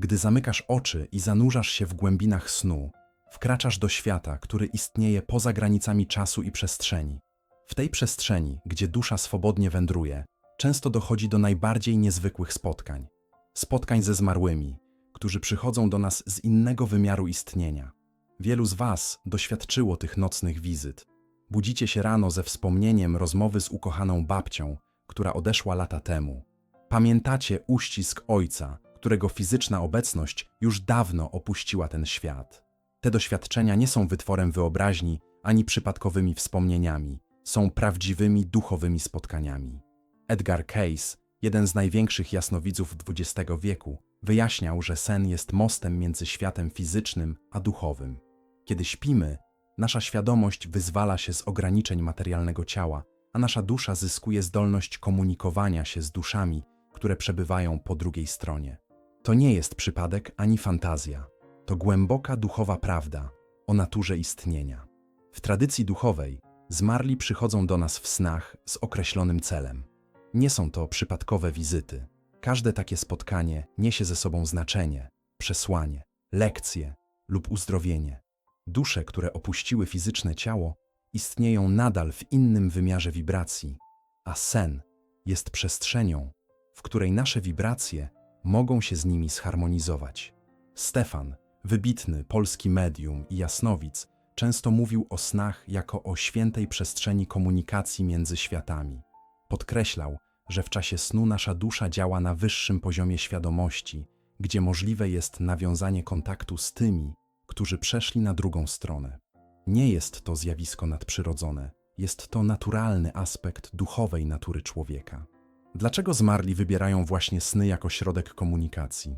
Gdy zamykasz oczy i zanurzasz się w głębinach snu, wkraczasz do świata, który istnieje poza granicami czasu i przestrzeni. W tej przestrzeni, gdzie dusza swobodnie wędruje, często dochodzi do najbardziej niezwykłych spotkań. Spotkań ze zmarłymi, którzy przychodzą do nas z innego wymiaru istnienia. Wielu z Was doświadczyło tych nocnych wizyt. Budzicie się rano ze wspomnieniem rozmowy z ukochaną babcią, która odeszła lata temu. Pamiętacie uścisk ojca, którego fizyczna obecność już dawno opuściła ten świat. Te doświadczenia nie są wytworem wyobraźni ani przypadkowymi wspomnieniami, są prawdziwymi duchowymi spotkaniami. Edgar Cayce, jeden z największych jasnowidzów XX wieku, wyjaśniał, że sen jest mostem między światem fizycznym a duchowym. Kiedy śpimy, nasza świadomość wyzwala się z ograniczeń materialnego ciała, a nasza dusza zyskuje zdolność komunikowania się z duszami, które przebywają po drugiej stronie. To nie jest przypadek ani fantazja. To głęboka duchowa prawda o naturze istnienia. W tradycji duchowej zmarli przychodzą do nas w snach z określonym celem. Nie są to przypadkowe wizyty. Każde takie spotkanie niesie ze sobą znaczenie, przesłanie, lekcję lub uzdrowienie. Dusze, które opuściły fizyczne ciało, istnieją nadal w innym wymiarze wibracji, a sen jest przestrzenią, w której nasze wibracje mogą się z nimi zharmonizować. Stefan, wybitny polski medium i jasnowic, często mówił o snach jako o świętej przestrzeni komunikacji między światami. Podkreślał, że w czasie snu nasza dusza działa na wyższym poziomie świadomości, gdzie możliwe jest nawiązanie kontaktu z tymi, którzy przeszli na drugą stronę. Nie jest to zjawisko nadprzyrodzone, jest to naturalny aspekt duchowej natury człowieka. Dlaczego zmarli wybierają właśnie sny jako środek komunikacji?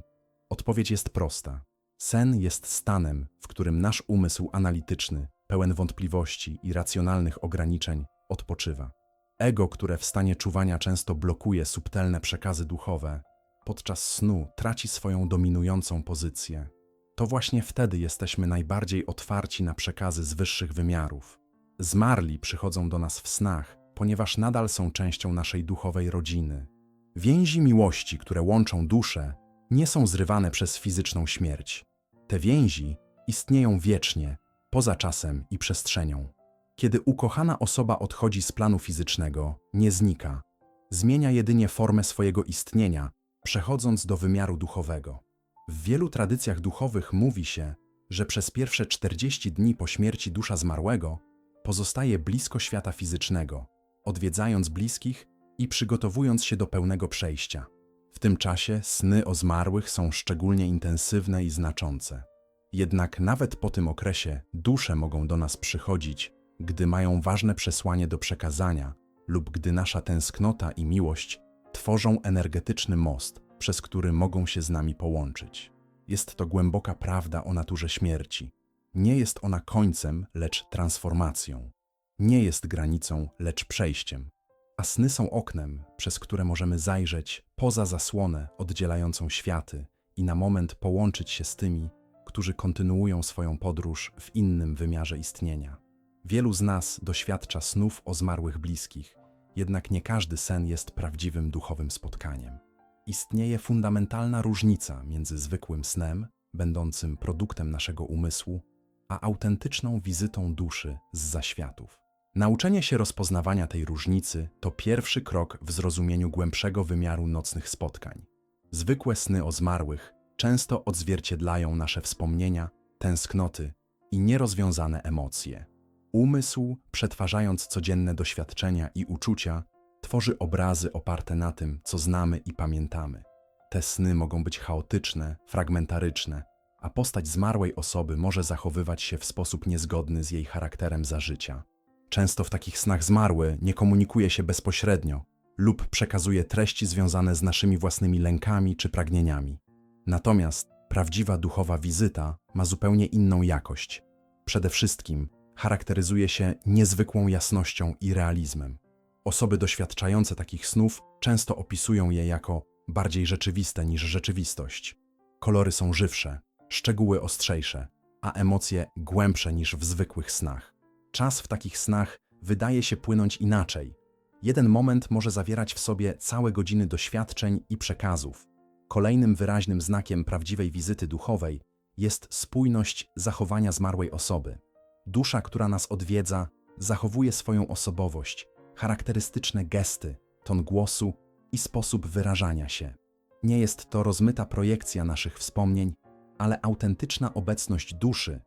Odpowiedź jest prosta. Sen jest stanem, w którym nasz umysł analityczny, pełen wątpliwości i racjonalnych ograniczeń, odpoczywa. Ego, które w stanie czuwania często blokuje subtelne przekazy duchowe, podczas snu traci swoją dominującą pozycję. To właśnie wtedy jesteśmy najbardziej otwarci na przekazy z wyższych wymiarów. Zmarli przychodzą do nas w snach, ponieważ nadal są częścią naszej duchowej rodziny. Więzi miłości, które łączą dusze, nie są zrywane przez fizyczną śmierć. Te więzi istnieją wiecznie, poza czasem i przestrzenią. Kiedy ukochana osoba odchodzi z planu fizycznego, nie znika. Zmienia jedynie formę swojego istnienia, przechodząc do wymiaru duchowego. W wielu tradycjach duchowych mówi się, że przez pierwsze 40 dni po śmierci dusza zmarłego pozostaje blisko świata fizycznego, odwiedzając bliskich i przygotowując się do pełnego przejścia. W tym czasie sny o zmarłych są szczególnie intensywne i znaczące. Jednak nawet po tym okresie dusze mogą do nas przychodzić, gdy mają ważne przesłanie do przekazania lub gdy nasza tęsknota i miłość tworzą energetyczny most, przez który mogą się z nami połączyć. Jest to głęboka prawda o naturze śmierci. Nie jest ona końcem, lecz transformacją. Nie jest granicą, lecz przejściem. A sny są oknem, przez które możemy zajrzeć poza zasłonę oddzielającą światy i na moment połączyć się z tymi, którzy kontynuują swoją podróż w innym wymiarze istnienia. Wielu z nas doświadcza snów o zmarłych bliskich, jednak nie każdy sen jest prawdziwym duchowym spotkaniem. Istnieje fundamentalna różnica między zwykłym snem, będącym produktem naszego umysłu, a autentyczną wizytą duszy z zaświatów. Nauczenie się rozpoznawania tej różnicy to pierwszy krok w zrozumieniu głębszego wymiaru nocnych spotkań. Zwykłe sny o zmarłych często odzwierciedlają nasze wspomnienia, tęsknoty i nierozwiązane emocje. Umysł, przetwarzając codzienne doświadczenia i uczucia, tworzy obrazy oparte na tym, co znamy i pamiętamy. Te sny mogą być chaotyczne, fragmentaryczne, a postać zmarłej osoby może zachowywać się w sposób niezgodny z jej charakterem za życia. Często w takich snach zmarły nie komunikuje się bezpośrednio lub przekazuje treści związane z naszymi własnymi lękami czy pragnieniami. Natomiast prawdziwa duchowa wizyta ma zupełnie inną jakość. Przede wszystkim charakteryzuje się niezwykłą jasnością i realizmem. Osoby doświadczające takich snów często opisują je jako bardziej rzeczywiste niż rzeczywistość. Kolory są żywsze, szczegóły ostrzejsze, a emocje głębsze niż w zwykłych snach. Czas w takich snach wydaje się płynąć inaczej. Jeden moment może zawierać w sobie całe godziny doświadczeń i przekazów. Kolejnym wyraźnym znakiem prawdziwej wizyty duchowej jest spójność zachowania zmarłej osoby. Dusza, która nas odwiedza, zachowuje swoją osobowość, charakterystyczne gesty, ton głosu i sposób wyrażania się. Nie jest to rozmyta projekcja naszych wspomnień, ale autentyczna obecność duszy,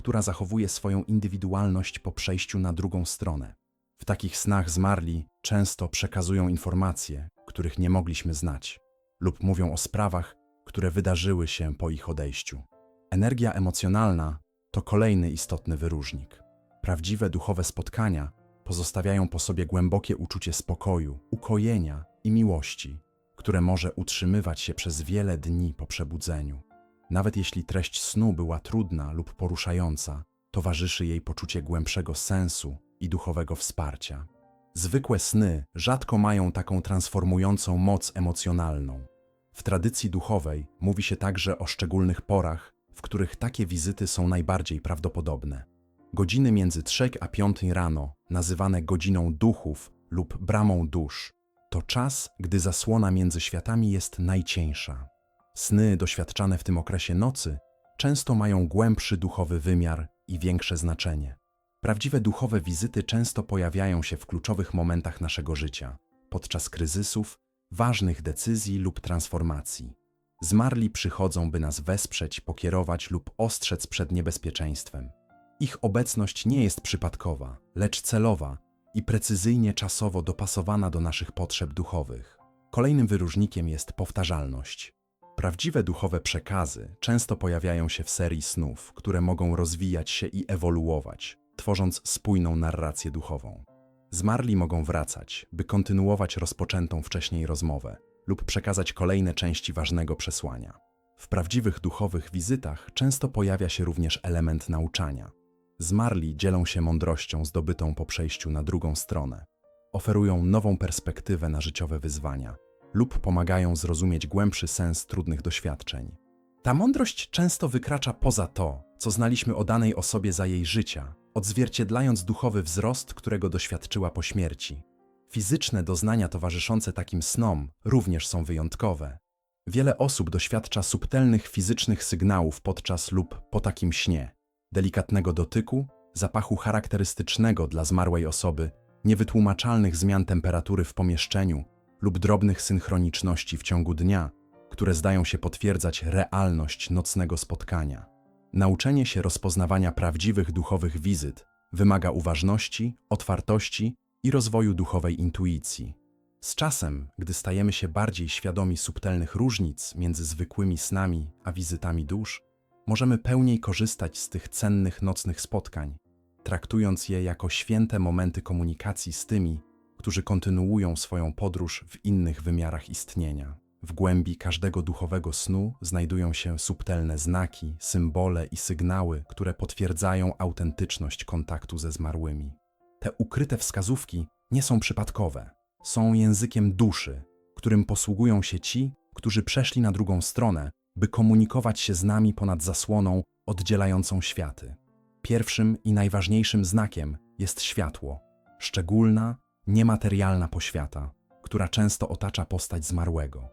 która zachowuje swoją indywidualność po przejściu na drugą stronę. W takich snach zmarli często przekazują informacje, których nie mogliśmy znać, lub mówią o sprawach, które wydarzyły się po ich odejściu. Energia emocjonalna to kolejny istotny wyróżnik. Prawdziwe duchowe spotkania pozostawiają po sobie głębokie uczucie spokoju, ukojenia i miłości, które może utrzymywać się przez wiele dni po przebudzeniu. Nawet jeśli treść snu była trudna lub poruszająca, towarzyszy jej poczucie głębszego sensu i duchowego wsparcia. Zwykłe sny rzadko mają taką transformującą moc emocjonalną. W tradycji duchowej mówi się także o szczególnych porach, w których takie wizyty są najbardziej prawdopodobne. Godziny między 3 a 5 rano, nazywane godziną duchów lub bramą dusz, to czas, gdy zasłona między światami jest najcieńsza. Sny doświadczane w tym okresie nocy często mają głębszy duchowy wymiar i większe znaczenie. Prawdziwe duchowe wizyty często pojawiają się w kluczowych momentach naszego życia, podczas kryzysów, ważnych decyzji lub transformacji. Zmarli przychodzą, by nas wesprzeć, pokierować lub ostrzec przed niebezpieczeństwem. Ich obecność nie jest przypadkowa, lecz celowa i precyzyjnie czasowo dopasowana do naszych potrzeb duchowych. Kolejnym wyróżnikiem jest powtarzalność. Prawdziwe duchowe przekazy często pojawiają się w serii snów, które mogą rozwijać się i ewoluować, tworząc spójną narrację duchową. Zmarli mogą wracać, by kontynuować rozpoczętą wcześniej rozmowę lub przekazać kolejne części ważnego przesłania. W prawdziwych duchowych wizytach często pojawia się również element nauczania. Zmarli dzielą się mądrością zdobytą po przejściu na drugą stronę. Oferują nową perspektywę na życiowe wyzwania lub pomagają zrozumieć głębszy sens trudnych doświadczeń. Ta mądrość często wykracza poza to, co znaliśmy o danej osobie za jej życia, odzwierciedlając duchowy wzrost, którego doświadczyła po śmierci. Fizyczne doznania towarzyszące takim snom również są wyjątkowe. Wiele osób doświadcza subtelnych fizycznych sygnałów podczas lub po takim śnie, delikatnego dotyku, zapachu charakterystycznego dla zmarłej osoby, niewytłumaczalnych zmian temperatury w pomieszczeniu lub drobnych synchroniczności w ciągu dnia, które zdają się potwierdzać realność nocnego spotkania. Nauczenie się rozpoznawania prawdziwych duchowych wizyt wymaga uważności, otwartości i rozwoju duchowej intuicji. Z czasem, gdy stajemy się bardziej świadomi subtelnych różnic między zwykłymi snami a wizytami dusz, możemy pełniej korzystać z tych cennych nocnych spotkań, traktując je jako święte momenty komunikacji z tymi, którzy kontynuują swoją podróż w innych wymiarach istnienia. W głębi każdego duchowego snu znajdują się subtelne znaki, symbole i sygnały, które potwierdzają autentyczność kontaktu ze zmarłymi. Te ukryte wskazówki nie są przypadkowe, są językiem duszy, którym posługują się ci, którzy przeszli na drugą stronę, by komunikować się z nami ponad zasłoną oddzielającą światy. Pierwszym i najważniejszym znakiem jest światło, szczególna, niematerialna poświata, która często otacza postać zmarłego.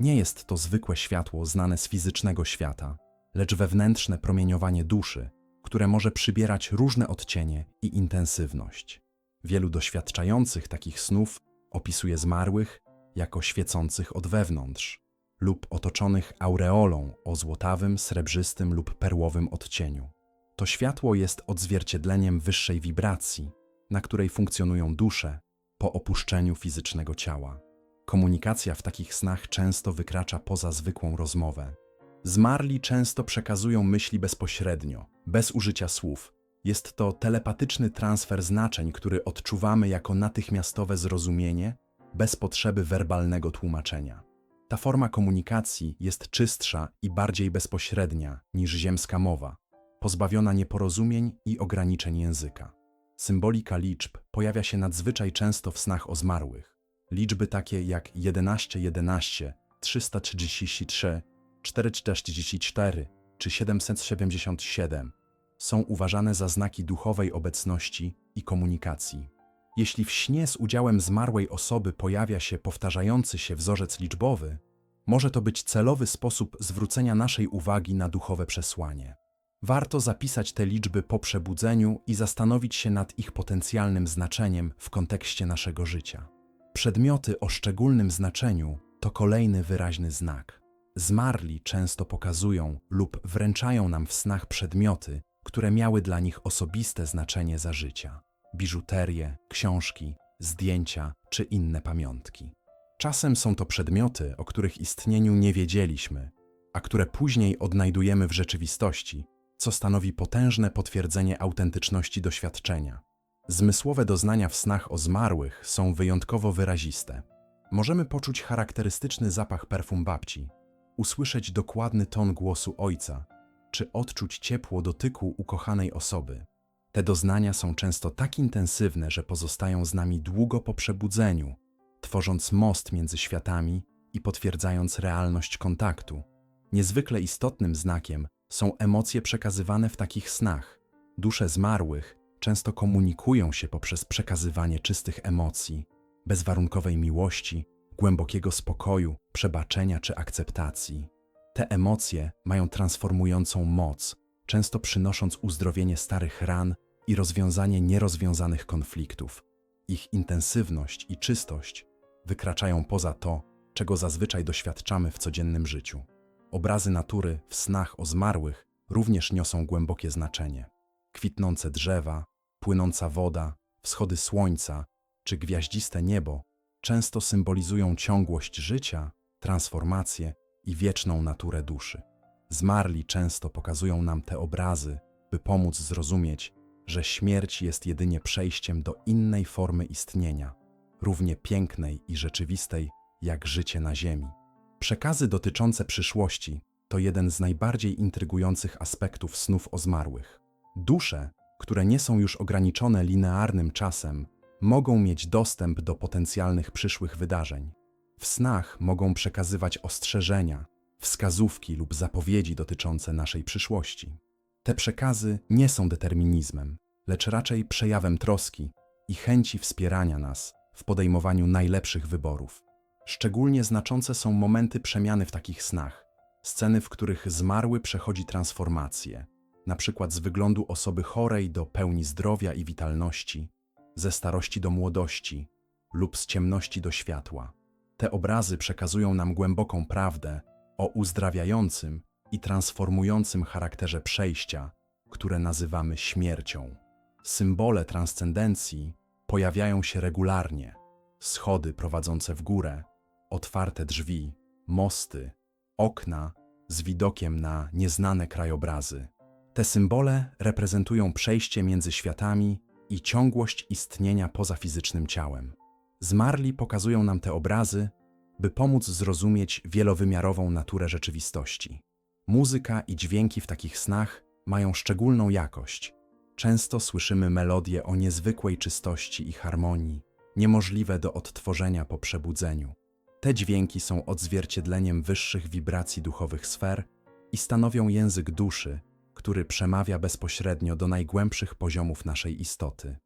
Nie jest to zwykłe światło znane z fizycznego świata, lecz wewnętrzne promieniowanie duszy, które może przybierać różne odcienie i intensywność. Wielu doświadczających takich snów opisuje zmarłych jako świecących od wewnątrz lub otoczonych aureolą o złotawym, srebrzystym lub perłowym odcieniu. To światło jest odzwierciedleniem wyższej wibracji, na której funkcjonują dusze po opuszczeniu fizycznego ciała. Komunikacja w takich snach często wykracza poza zwykłą rozmowę. Zmarli często przekazują myśli bezpośrednio, bez użycia słów. Jest to telepatyczny transfer znaczeń, który odczuwamy jako natychmiastowe zrozumienie, bez potrzeby werbalnego tłumaczenia. Ta forma komunikacji jest czystsza i bardziej bezpośrednia niż ziemska mowa, pozbawiona nieporozumień i ograniczeń języka. Symbolika liczb pojawia się nadzwyczaj często w snach o zmarłych. Liczby takie jak 1111, 333, 444 czy 777 są uważane za znaki duchowej obecności i komunikacji. Jeśli w śnie z udziałem zmarłej osoby pojawia się powtarzający się wzorzec liczbowy, Może to być celowy sposób zwrócenia naszej uwagi na duchowe przesłanie. Warto zapisać te liczby po przebudzeniu i zastanowić się nad ich potencjalnym znaczeniem w kontekście naszego życia. Przedmioty o szczególnym znaczeniu to kolejny wyraźny znak. Zmarli często pokazują lub wręczają nam w snach przedmioty, które miały dla nich osobiste znaczenie za życia biżuterię, książki, zdjęcia czy inne pamiątki. Czasem są to przedmioty, o których istnieniu nie wiedzieliśmy, a które później odnajdujemy w rzeczywistości, co stanowi potężne potwierdzenie autentyczności doświadczenia. Zmysłowe doznania w snach o zmarłych są wyjątkowo wyraziste. Możemy poczuć charakterystyczny zapach perfum babci, usłyszeć dokładny ton głosu ojca, czy odczuć ciepło dotyku ukochanej osoby. Te doznania są często tak intensywne, że pozostają z nami długo po przebudzeniu, tworząc most między światami i potwierdzając realność kontaktu. Niezwykle istotnym znakiem są emocje przekazywane w takich snach. Dusze zmarłych często komunikują się poprzez przekazywanie czystych emocji, bezwarunkowej miłości, głębokiego spokoju, przebaczenia czy akceptacji. Te emocje mają transformującą moc, często przynosząc uzdrowienie starych ran i rozwiązanie nierozwiązanych konfliktów. Ich intensywność i czystość wykraczają poza to, czego zazwyczaj doświadczamy w codziennym życiu. Obrazy natury w snach o zmarłych również niosą głębokie znaczenie. Kwitnące drzewa, płynąca woda, wschody słońca czy gwiaździste niebo często symbolizują ciągłość życia, transformację i wieczną naturę duszy. Zmarli często pokazują nam te obrazy, by pomóc zrozumieć, że śmierć jest jedynie przejściem do innej formy istnienia, równie pięknej i rzeczywistej jak życie na Ziemi. Przekazy dotyczące przyszłości to jeden z najbardziej intrygujących aspektów snów o zmarłych. Dusze, które nie są już ograniczone linearnym czasem, mogą mieć dostęp do potencjalnych przyszłych wydarzeń. W snach mogą przekazywać ostrzeżenia, wskazówki lub zapowiedzi dotyczące naszej przyszłości. Te przekazy nie są determinizmem, lecz raczej przejawem troski i chęci wspierania nas w podejmowaniu najlepszych wyborów. Szczególnie znaczące są momenty przemiany w takich snach, sceny, w których zmarły przechodzi transformację, na przykład z wyglądu osoby chorej do pełni zdrowia i witalności, ze starości do młodości lub z ciemności do światła. Te obrazy przekazują nam głęboką prawdę o uzdrawiającym i transformującym charakterze przejścia, które nazywamy śmiercią. Symbole transcendencji pojawiają się regularnie: schody prowadzące w górę, otwarte drzwi, mosty, okna z widokiem na nieznane krajobrazy. Te symbole reprezentują przejście między światami i ciągłość istnienia poza fizycznym ciałem. Zmarli pokazują nam te obrazy, by pomóc zrozumieć wielowymiarową naturę rzeczywistości. Muzyka i dźwięki w takich snach mają szczególną jakość. Często słyszymy melodie o niezwykłej czystości i harmonii, niemożliwe do odtworzenia po przebudzeniu. Te dźwięki są odzwierciedleniem wyższych wibracji duchowych sfer i stanowią język duszy, który przemawia bezpośrednio do najgłębszych poziomów naszej istoty.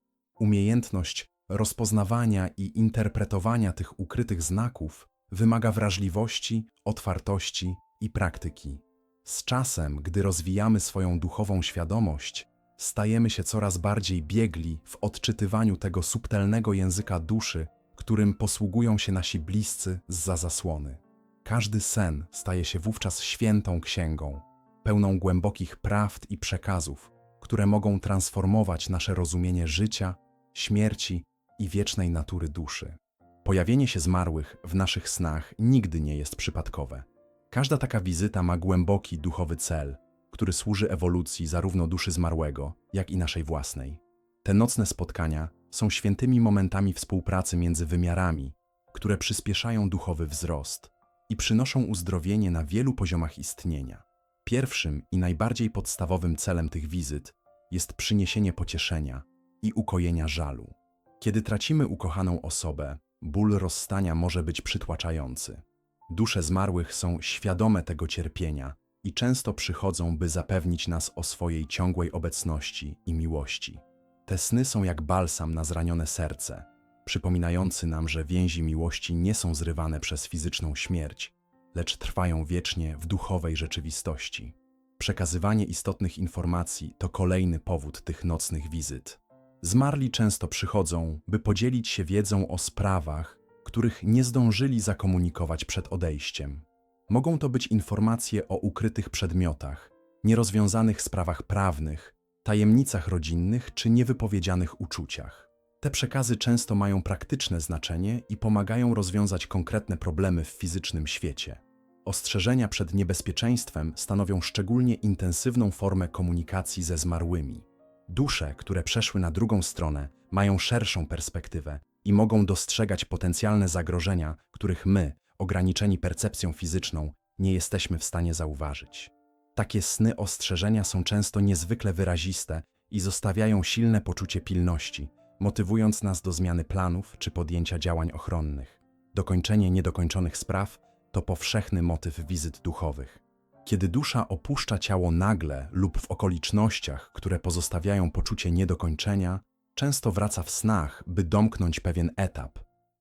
Umiejętność rozpoznawania i interpretowania tych ukrytych znaków wymaga wrażliwości, otwartości i praktyki. Z czasem, gdy rozwijamy swoją duchową świadomość, stajemy się coraz bardziej biegli w odczytywaniu tego subtelnego języka duszy, którym posługują się nasi bliscy zza zasłony. Każdy sen staje się wówczas świętą księgą, pełną głębokich prawd i przekazów, które mogą transformować nasze rozumienie życia, śmierci i wiecznej natury duszy. Pojawienie się zmarłych w naszych snach nigdy nie jest przypadkowe. Każda taka wizyta ma głęboki duchowy cel, który służy ewolucji zarówno duszy zmarłego, jak i naszej własnej. Te nocne spotkania są świętymi momentami współpracy między wymiarami, które przyspieszają duchowy wzrost i przynoszą uzdrowienie na wielu poziomach istnienia. Pierwszym i najbardziej podstawowym celem tych wizyt jest przyniesienie pocieszenia i ukojenia żalu. Kiedy tracimy ukochaną osobę, ból rozstania może być przytłaczający. Dusze zmarłych są świadome tego cierpienia i często przychodzą, by zapewnić nas o swojej ciągłej obecności i miłości. Te sny są jak balsam na zranione serce, przypominający nam, że więzi miłości nie są zrywane przez fizyczną śmierć, lecz trwają wiecznie w duchowej rzeczywistości. Przekazywanie istotnych informacji to kolejny powód tych nocnych wizyt. Zmarli często przychodzą, by podzielić się wiedzą o sprawach, których nie zdążyli zakomunikować przed odejściem. Mogą to być informacje o ukrytych przedmiotach, nierozwiązanych sprawach prawnych, tajemnicach rodzinnych czy niewypowiedzianych uczuciach. Te przekazy często mają praktyczne znaczenie i pomagają rozwiązać konkretne problemy w fizycznym świecie. Ostrzeżenia przed niebezpieczeństwem stanowią szczególnie intensywną formę komunikacji ze zmarłymi. Dusze, które przeszły na drugą stronę, mają szerszą perspektywę i mogą dostrzegać potencjalne zagrożenia, których my, ograniczeni percepcją fizyczną, nie jesteśmy w stanie zauważyć. Takie sny ostrzeżenia są często niezwykle wyraziste i zostawiają silne poczucie pilności, motywując nas do zmiany planów czy podjęcia działań ochronnych. Dokończenie niedokończonych spraw to powszechny motyw wizyt duchowych. Kiedy dusza opuszcza ciało nagle lub w okolicznościach, które pozostawiają poczucie niedokończenia, często wraca w snach, by domknąć pewien etap.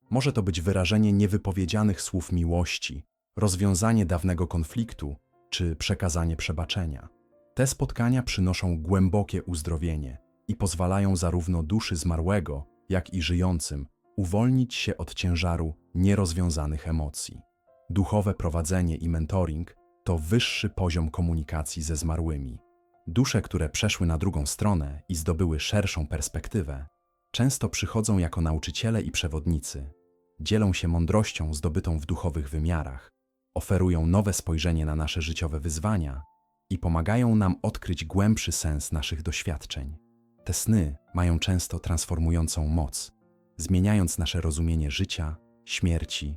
Może to być wyrażenie niewypowiedzianych słów miłości, rozwiązanie dawnego konfliktu czy przekazanie przebaczenia. Te spotkania przynoszą głębokie uzdrowienie i pozwalają zarówno duszy zmarłego, jak i żyjącym uwolnić się od ciężaru nierozwiązanych emocji. Duchowe prowadzenie i mentoring to wyższy poziom komunikacji ze zmarłymi. Dusze, które przeszły na drugą stronę i zdobyły szerszą perspektywę, często przychodzą jako nauczyciele i przewodnicy. Dzielą się mądrością zdobytą w duchowych wymiarach, oferują nowe spojrzenie na nasze życiowe wyzwania i pomagają nam odkryć głębszy sens naszych doświadczeń. Te sny mają często transformującą moc, zmieniając nasze rozumienie życia, śmierci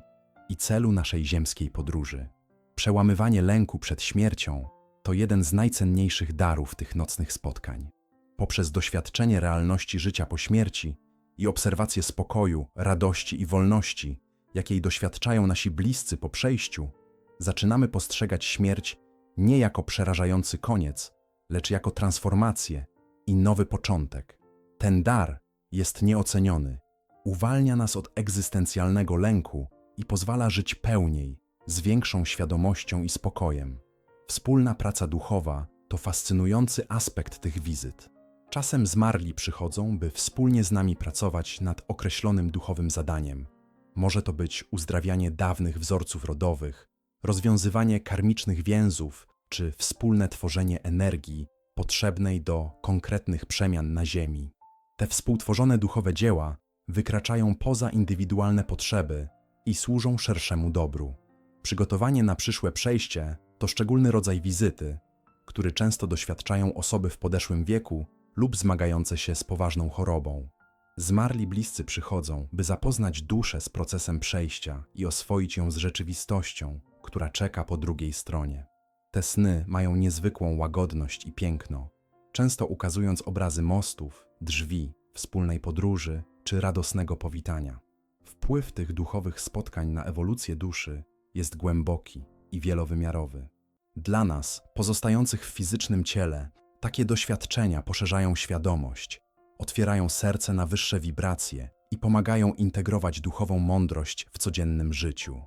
i celu naszej ziemskiej podróży. Przełamywanie lęku przed śmiercią to jeden z najcenniejszych darów tych nocnych spotkań. Poprzez doświadczenie realności życia po śmierci i obserwację spokoju, radości i wolności, jakiej doświadczają nasi bliscy po przejściu, zaczynamy postrzegać śmierć nie jako przerażający koniec, lecz jako transformację i nowy początek. Ten dar jest nieoceniony, uwalnia nas od egzystencjalnego lęku i pozwala żyć pełniej, z większą świadomością i spokojem. Wspólna praca duchowa to fascynujący aspekt tych wizyt. Czasem zmarli przychodzą, by wspólnie z nami pracować nad określonym duchowym zadaniem. Może to być uzdrawianie dawnych wzorców rodowych, rozwiązywanie karmicznych więzów czy wspólne tworzenie energii potrzebnej do konkretnych przemian na Ziemi. Te współtworzone duchowe dzieła wykraczają poza indywidualne potrzeby i służą szerszemu dobru. Przygotowanie na przyszłe przejście to szczególny rodzaj wizyty, który często doświadczają osoby w podeszłym wieku lub zmagające się z poważną chorobą. Zmarli bliscy przychodzą, by zapoznać duszę z procesem przejścia i oswoić ją z rzeczywistością, która czeka po drugiej stronie. Te sny mają niezwykłą łagodność i piękno, często ukazując obrazy mostów, drzwi, wspólnej podróży czy radosnego powitania. Wpływ tych duchowych spotkań na ewolucję duszy jest głęboki i wielowymiarowy. Dla nas, pozostających w fizycznym ciele, takie doświadczenia poszerzają świadomość, otwierają serce na wyższe wibracje i pomagają integrować duchową mądrość w codziennym życiu.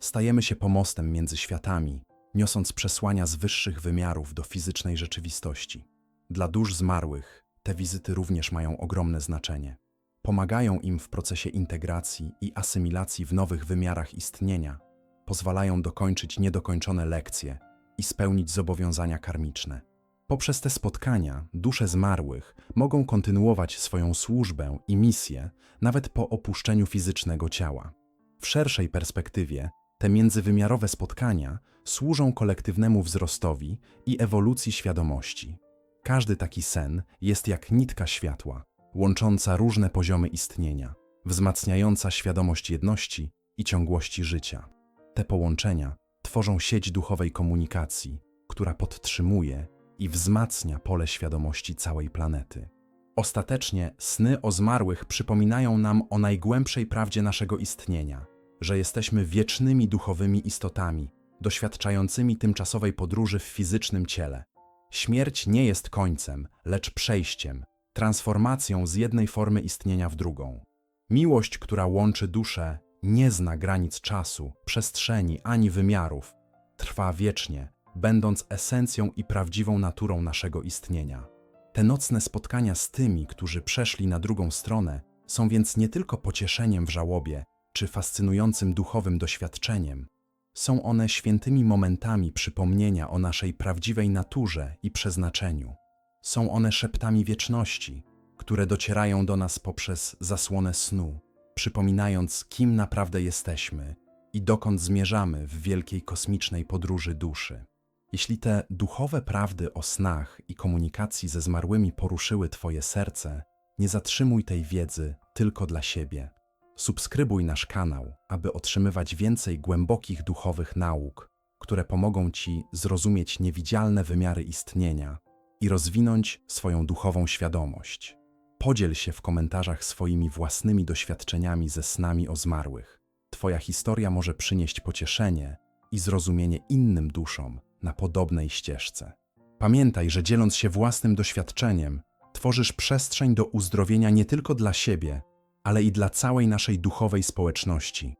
Stajemy się pomostem między światami, niosąc przesłania z wyższych wymiarów do fizycznej rzeczywistości. Dla dusz zmarłych te wizyty również mają ogromne znaczenie. Pomagają im w procesie integracji i asymilacji w nowych wymiarach istnienia, pozwalają dokończyć niedokończone lekcje i spełnić zobowiązania karmiczne. Poprzez te spotkania dusze zmarłych mogą kontynuować swoją służbę i misję nawet po opuszczeniu fizycznego ciała. W szerszej perspektywie te międzywymiarowe spotkania służą kolektywnemu wzrostowi i ewolucji świadomości. Każdy taki sen jest jak nitka światła, łącząca różne poziomy istnienia, wzmacniająca świadomość jedności i ciągłości życia. Te połączenia tworzą sieć duchowej komunikacji, która podtrzymuje i wzmacnia pole świadomości całej planety. Ostatecznie sny o zmarłych przypominają nam o najgłębszej prawdzie naszego istnienia, że jesteśmy wiecznymi duchowymi istotami, doświadczającymi tymczasowej podróży w fizycznym ciele. Śmierć nie jest końcem, lecz przejściem, transformacją z jednej formy istnienia w drugą. Miłość, która łączy duszę, nie zna granic czasu, przestrzeni ani wymiarów, trwa wiecznie, będąc esencją i prawdziwą naturą naszego istnienia. Te nocne spotkania z tymi, którzy przeszli na drugą stronę, są więc nie tylko pocieszeniem w żałobie czy fascynującym duchowym doświadczeniem. Są one świętymi momentami przypomnienia o naszej prawdziwej naturze i przeznaczeniu. Są one szeptami wieczności, które docierają do nas poprzez zasłonę snu, przypominając, kim naprawdę jesteśmy i dokąd zmierzamy w wielkiej kosmicznej podróży duszy. Jeśli te duchowe prawdy o snach i komunikacji ze zmarłymi poruszyły Twoje serce, nie zatrzymuj tej wiedzy tylko dla siebie. Subskrybuj nasz kanał, aby otrzymywać więcej głębokich duchowych nauk, które pomogą Ci zrozumieć niewidzialne wymiary istnienia i rozwinąć swoją duchową świadomość. Podziel się w komentarzach swoimi własnymi doświadczeniami ze snami o zmarłych. Twoja historia może przynieść pocieszenie i zrozumienie innym duszom na podobnej ścieżce. Pamiętaj, że dzieląc się własnym doświadczeniem, tworzysz przestrzeń do uzdrowienia nie tylko dla siebie, ale i dla całej naszej duchowej społeczności.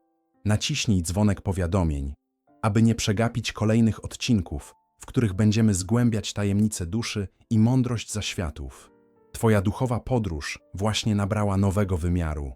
Naciśnij dzwonek powiadomień, aby nie przegapić kolejnych odcinków, w których będziemy zgłębiać tajemnice duszy i mądrość zaświatów. Twoja duchowa podróż właśnie nabrała nowego wymiaru.